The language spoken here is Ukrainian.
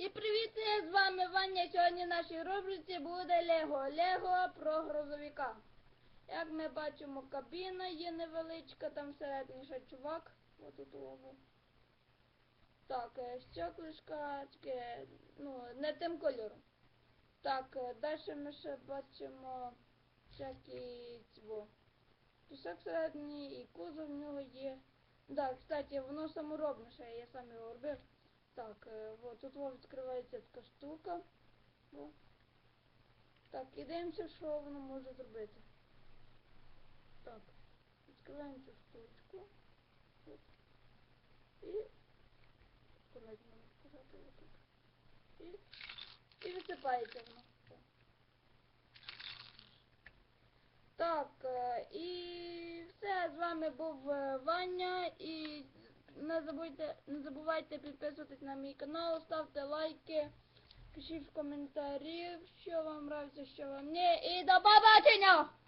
І привіт, з вами Ваня. Сьогодні в нашій рубриці буде Лего. Лего про грузовика. Як ми бачимо, кабіна є невеличка, там всередині ще чувак. Отут лову. Так, е, стеклишка, таке, ну, не тим кольором. Так, е, далі ми ще бачимо всякі цього. Пісок всередині і кузов в нього є. Да, кстати, воно саморобне ще, я сам його робив. Так, е, вот, тут во відкривається така штука. Во. Так, і дивимося, що воно може зробити. Так, відкриваємо цю штучку. І. І, і висипається воно. Так, е, і все, з вами був е, Ваня і не забудьте, не забувайте підписуватись на мій канал, ставте лайки, пишіть в коментарі, що вам нравиться, що вам ні. І до побачення!